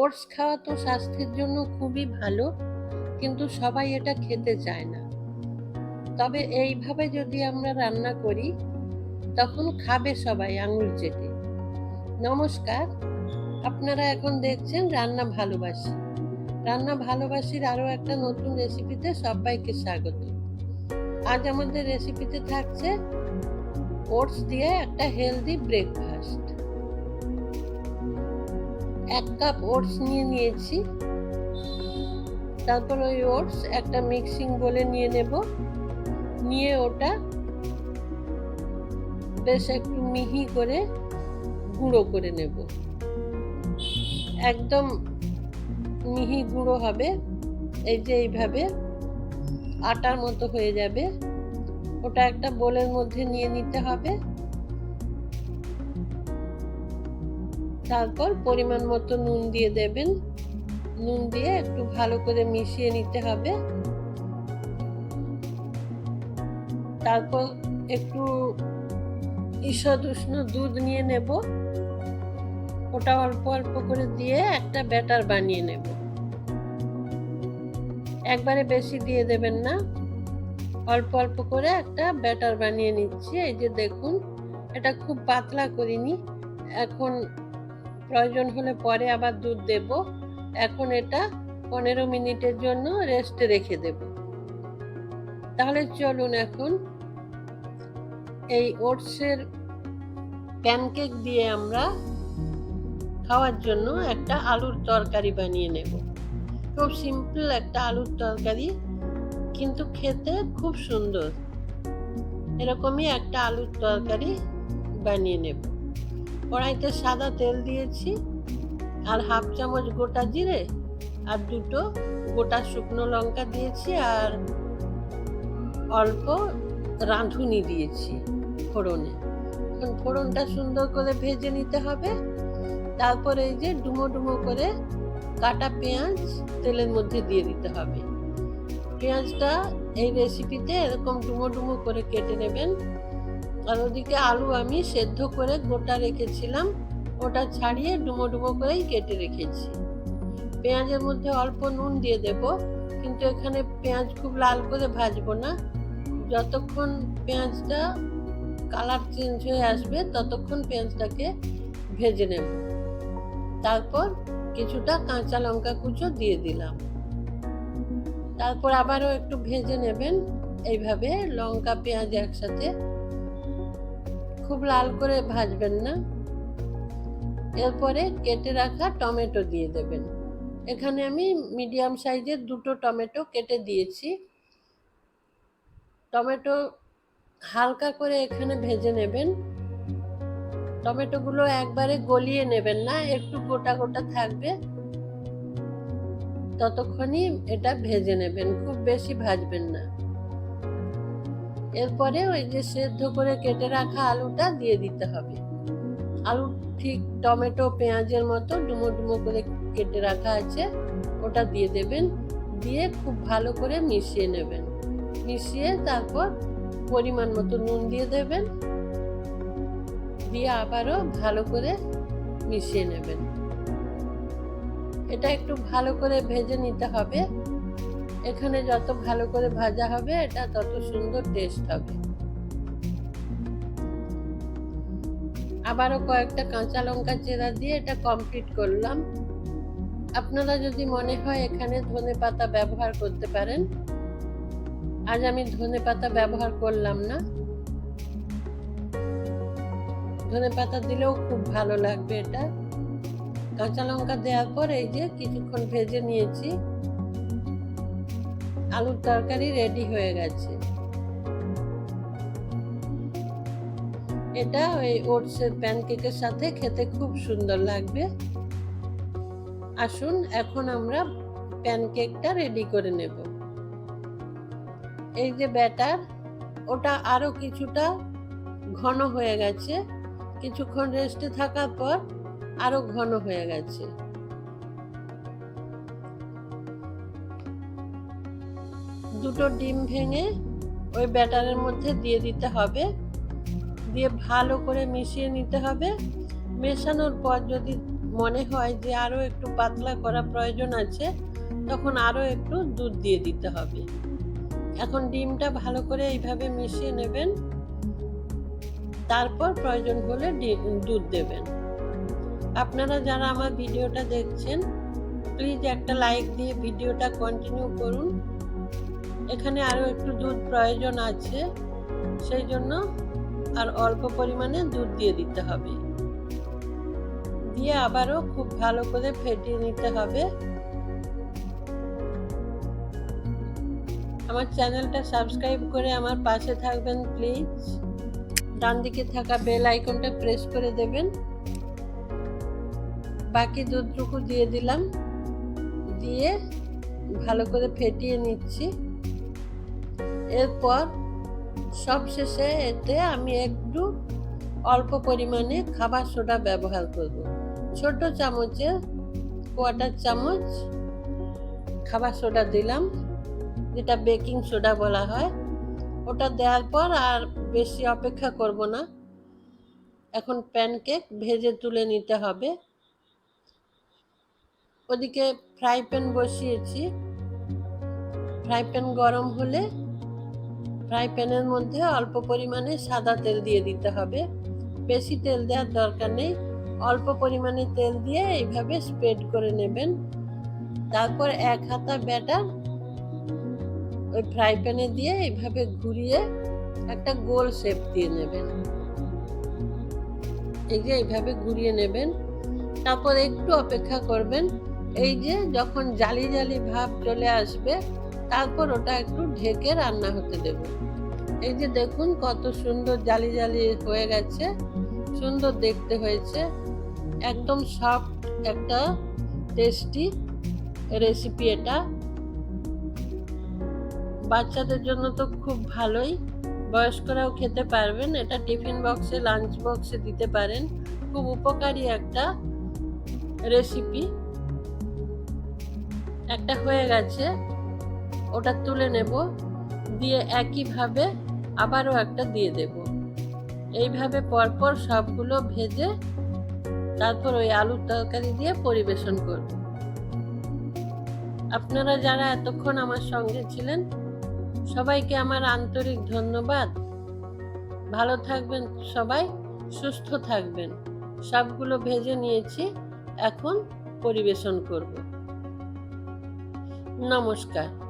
Oats খাওয়া তো স্বাস্থ্যের জন্য খুবই ভালো, কিন্তু সবাই এটা খেতে চায় না। তবে এইভাবে যদি আমরা রান্না করি, তখন খাবে সবাই আঙুল চেটে। নমস্কার, আপনারা এখন দেখছেন রান্না ভালোবাসি। রান্না ভালোবাসির আরও একটা নতুন রেসিপিতে সবাইকে স্বাগত। আজ আমাদের রেসিপিতে থাকছে ওটস দিয়ে একটা হেলদি ব্রেকফাস্ট। এক কাপ ওটস নিয়ে নিয়েছি। তারপর ওই ওটস একটা মিক্সিং বলে নিয়ে নেব। নিয়ে ওটা বেশ একটু মিহি করে গুঁড়ো করে নেব। একদম মিহি গুঁড়ো হবে। এই যে এইভাবে আটার মতো হয়ে যাবে। ওটা একটা বোলের মধ্যে নিয়ে নিতে হবে। তারপর পরিমাণ মতো নুন দিয়ে দেবেন। নুন দিয়ে একটু ভালো করে মিশিয়ে নিতে হবে। তারপর একটু ঈষদ উষ্ণ দুধ নিয়ে নেব। ওটা অল্প অল্প করে দিয়ে একটা ব্যাটার বানিয়ে নেব। একবারে বেশি দিয়ে দেবেন না। অল্প অল্প করে একটা ব্যাটার বানিয়ে নিচ্ছি। এই যে দেখুন, এটা খুব পাতলা করিনি। এখন প্রয়োজন হলে পরে আবার দুধ দেব। এখন এটা পনেরো মিনিটের জন্য রেস্টে রেখে দেব। তাহলে চলুন এখন এই ওটসের প্যানকেক দিয়ে আমরা খাওয়ার জন্য একটা আলুর তরকারি বানিয়ে নেব। খুব সিম্পল একটা আলুর তরকারি, কিন্তু খেতে খুব সুন্দর। এরকমই একটা আলুর তরকারি বানিয়ে নেব। কড়াইতে সাদা তেল দিয়েছি আর হাফ চামচ গোটা জিরে আর দুটো গোটা শুকনো লঙ্কা দিয়েছি আর অল্প রাঁধুনি দিয়েছি ফোড়নে। ফোড়নটা সুন্দর করে ভেজে নিতে হবে। তারপরে এই যে ডুমো ডুমো করে কাটা পেঁয়াজ তেলের মধ্যে দিয়ে দিতে হবে। পেঁয়াজটা এই রেসিপিতে এরকম ডুমো ডুমো করে কেটে নেবেন। আর ওদিকে আলু আমি সেদ্ধ করে গোটা রেখেছিলাম। ওটা ছাড়িয়ে ডুমো ডুমো করেই কেটে রেখেছি। পেঁয়াজের মধ্যে অল্প নুন দিয়ে দেব, কিন্তু এখানে পেঁয়াজ খুব লাল করে ভাজবো না। যতক্ষণ পেঁয়াজটা কালার চেঞ্জ হয়ে আসবে, ততক্ষণ পেঁয়াজটাকে ভেজে নেব। তারপর কিছুটা কাঁচা লঙ্কা কুচো দিয়ে দিলাম। তারপর আবারও একটু ভেজে নেবেন। এইভাবে লঙ্কা, পেঁয়াজ একসাথে খুব লাল করে ভাজবেন না। এরপরে কেটে রাখা টমেটো দিয়ে দেবেন। এখানে আমি মিডিয়াম সাইজের দুটো টমেটো কেটে দিয়েছি। টমেটো হালকা করে এখানে ভেজে নেবেন। টমেটোগুলো একবারে গলিয়ে নেবেন না, একটু গোটা গোটা থাকবে। ততক্ষণই এটা ভেজে নেবেন, খুব বেশি ভাজবেন না। এরপরে ওই যে সেদ্ধ করে কেটে রাখা আলুটা দিয়ে দিতে হবে। আলু ঠিক টমেটো, পেঁয়াজের মতো ডুমো ডুমো করে কেটে রাখা আছে, ওটা দিয়ে দেবেন। দিয়ে খুব ভালো করে মিশিয়ে নেবেন। মিশিয়ে তারপর পরিমাণ মতো নুন দিয়ে দেবেন। দিয়ে আবারও ভালো করে মিশিয়ে নেবেন। এটা একটু ভালো করে ভেজে নিতে হবে। এখানে যত ভালো করে ভাজা হবে, এটা তত সুন্দর টেস্ট হবে। আবারও কয়েকটা কাঁচা লঙ্কা চেরা দিয়ে এটা কমপ্লিট করলাম। আপনারা যদি মনে হয় এখানে ধনে পাতা ব্যবহার করতে পারেন। আজ আমি ধনে পাতা ব্যবহার করলাম না। ধনে পাতা দিলেও খুব ভালো লাগবে এটা। কাঁচা লঙ্কা দেওয়ার পর এই যে কিছুক্ষণ ভেজে নিয়েছি। আলুর তরকারি রেডি হয়ে গেছে। এটা ওই ওটসের প্যানকেকের সাথে খেতে খুব সুন্দর লাগবে। আসুন, এখন আমরা প্যানকেকটা রেডি করে নেব। এই যে ব্যাটার, ওটা আরও কিছুটা ঘন হয়ে গেছে। কিছুক্ষণ রেস্টে থাকার পর আরও ঘন হয়ে গেছে। দুটো ডিম ভেঙে ওই ব্যাটারের মধ্যে দিয়ে দিতে হবে। দিয়ে ভালো করে মিশিয়ে নিতে হবে। মেশানোর পর যদি মনে হয় যে আরও একটু পাতলা করা প্রয়োজন আছে, তখন আরও একটু দুধ দিয়ে দিতে হবে। এখন ডিমটা ভালো করে এইভাবে মিশিয়ে নেবেন। তারপর প্রয়োজন হলে দুধ দেবেন। আপনারা যারা আমার ভিডিওটা দেখছেন প্লিজ একটা লাইক দিয়ে ভিডিওটা কন্টিনিউ করুন। এখানে আরও একটু দুধ প্রয়োজন আছে, সেই জন্য আর অল্প পরিমাণে দুধ দিয়ে দিতে হবে। দিয়ে আবারও খুব ভালো করে ফেটিয়ে নিতে হবে। আমার চ্যানেলটা সাবস্ক্রাইব করে আমার পাশে থাকবেন, প্লিজ। ডান দিকে থাকা বেল আইকনটা প্রেস করে দেবেন। বাকি দুধটুকু দিয়ে দিলাম। দিয়ে ভালো করে ফেটিয়ে নিচ্ছি। এরপর সবশেষে এতে আমি একটু অল্প পরিমাণে খাবার সোডা ব্যবহার করব। ছোট চামচে কোয়াটার চামচ খাবার সোডা দিলাম, যেটা বেকিং সোডা বলা হয়। ওটা দেওয়ার পর আর বেশি অপেক্ষা করব না। এখন প্যানকেক ভেজে তুলে নিতে হবে। ওদিকে ফ্রাই প্যান বসিয়েছি। ফ্রাই প্যান গরম হলে ফ্রাই প্যানের মধ্যে অল্প পরিমাণে সাদা তেল দিয়ে দিতে হবে। বেশি তেল দেওয়ার দরকার নেই। অল্প পরিমাণে তেল দিয়ে এইভাবে স্প্রেড করে নেবেন। তারপর এক হাতা ব্যাটার ওই ফ্রাই প্যানে দিয়ে এইভাবে ঘুরিয়ে একটা গোল শেপ দিয়ে নেবেন। এই যে এইভাবে ঘুরিয়ে নেবেন। তারপর একটু অপেক্ষা করবেন। এই যে যখন জালি জালি ভাব চলে আসবে তারপর ওটা একটু ঢেকে রান্না হতে দেব। এই যে দেখুন কত সুন্দর জালি জালি হয়ে গেছে, সুন্দর দেখতে হয়েছে। একদম সফট একটা টেস্টি রেসিপি এটা। বাচ্চাদের জন্য তো খুব ভালোই, বয়স্করাও খেতে পারবেন, এটা টিফিন বক্সে লাঞ্চ বক্সে দিতে পারেন। খুব উপকারী একটা রেসিপি একটা হয়ে গেছে। ওটা তুলে নেব, দিয়ে একইভাবে আবারও একটা দিয়ে দেব। এইভাবে পরপর সবগুলো ভেজে তারপর ওই আলুর তরকারি দিয়ে পরিবেশন করব। আপনারা যারা এতক্ষণ আমার সঙ্গে ছিলেন, সবাইকে আমার আন্তরিক ধন্যবাদ। ভালো থাকবেন সবাই, সুস্থ থাকবেন। সবগুলো ভেজে নিয়েছি, এখন পরিবেশন করব। নমস্কার।